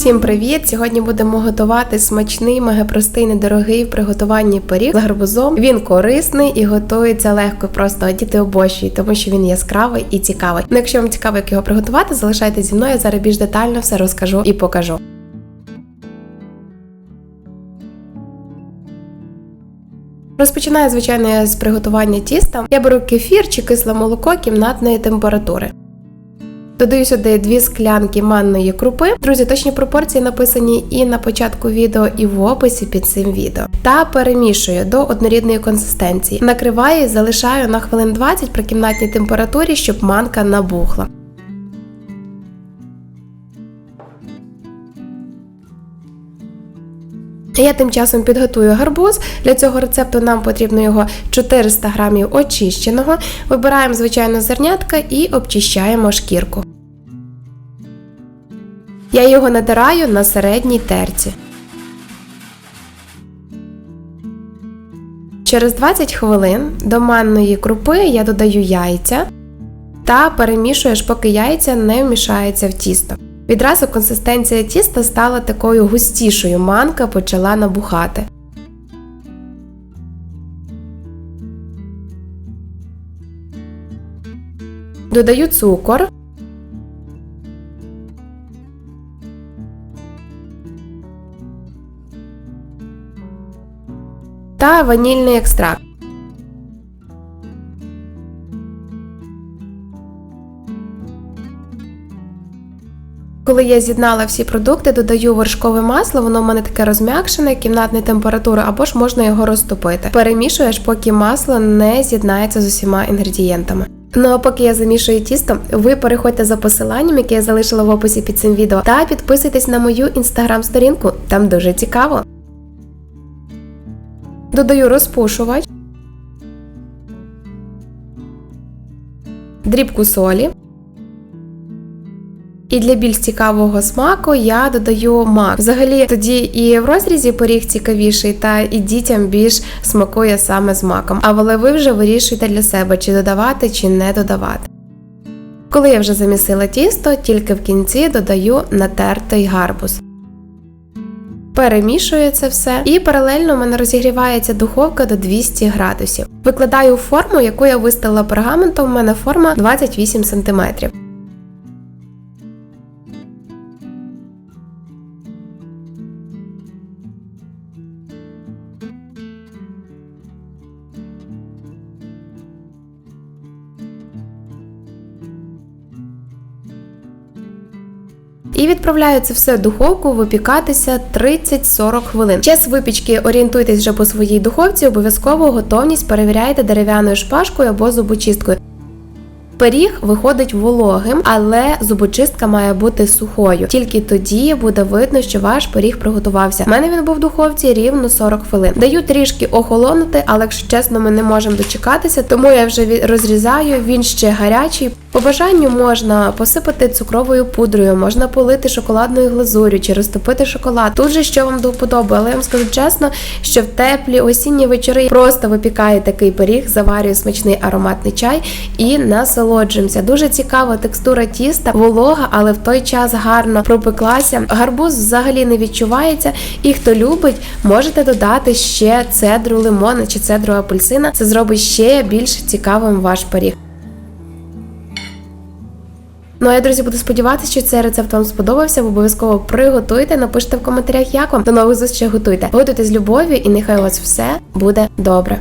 Всім привіт! Сьогодні будемо готувати смачний, мегапростий, недорогий в приготуванні пиріг з гарбузом. Він корисний і готується легко, просто а діти обожнюють, тому що він яскравий і цікавий. Ну, якщо вам цікаво, як його приготувати, залишайтесь зі мною. я Зараз більш детально все розкажу і покажу. Розпочинаю, звичайно, з приготування тіста. Я беру кефір чи кисле молоко кімнатної температури. Додаю сюди дві склянки манної крупи. Друзі, точні пропорції написані і на початку відео, і в описі під цим відео. Та перемішую до однорідної консистенції. Накриваю і залишаю на хвилин 20 при кімнатній температурі, щоб манка набухла. Я тим часом підготую гарбуз. Для цього рецепту нам потрібно його 400 грамів очищеного. Вибираємо звичайно зернятка і обчищаємо шкірку. Я його натираю на середній терці. Через 20 хвилин до манної крупи я додаю яйця та перемішую, аж поки яйця не вмішаються в тісто. Відразу консистенція тіста стала такою густішою, манка почала набухати. Додаю цукор. Та ванільний екстракт. Коли я з'єднала всі продукти, додаю вершкове масло, воно в мене таке розм'якшене, кімнатної температури, або ж можна його розтопити. Перемішую, аж поки масло не з'єднається з усіма інгредієнтами. Ну а поки я замішую тісто, ви переходьте за посиланням, яке я залишила в описі під цим відео, та підписуйтесь на мою інстаграм-сторінку, там дуже цікаво. Додаю розпушувач, дрібку солі. І для більш цікавого смаку я додаю мак. Взагалі, тоді і в розрізі поріг цікавіший, та і дітям більш смакує саме з маком. Але ви вже вирішуєте для себе, чи додавати, чи не додавати. Коли я вже замісила тісто, тільки в кінці додаю натертий гарбуз. Перемішую це все, і паралельно в мене розігрівається духовка до 200 градусів. Викладаю форму, яку я виставила пергаментом. У мене форма 28 см. І відправляю це все в духовку випікатися 30-40 хвилин. Час випічки орієнтуйтесь вже по своїй духовці, обов'язково готовність перевіряйте дерев'яною шпажкою або зубочисткою. Пиріг виходить вологим, але зубочистка має бути сухою. Тільки тоді буде видно, що ваш пиріг приготувався. У мене він був в духовці рівно 40 хвилин. Даю трішки охолонути, але якщо чесно, ми не можемо дочекатися, тому я вже розрізаю. Він ще гарячий. По бажанню можна посипати цукровою пудрою, можна полити шоколадною глазурю чи розтопити шоколад. Тут же що вам до вподоби, але я вам скажу чесно, що в теплі осінні вечори просто випікаю такий пиріг, заварюю смачний ароматний чай і насолоджуємося. Дуже цікава текстура тіста, волога, але в той час гарно пропеклася. Гарбуз взагалі не відчувається. І хто любить, можете додати ще цедру лимона чи цедру апельсина. Це зробить ще більш цікавим ваш пиріг. Ну а я, друзі, буду сподіватися, що цей рецепт вам сподобався. Обов'язково приготуйте, напишіть в коментарях, як вам. До нових зустрічей готуйте. Готуйте з любов'ю і нехай у вас все буде добре.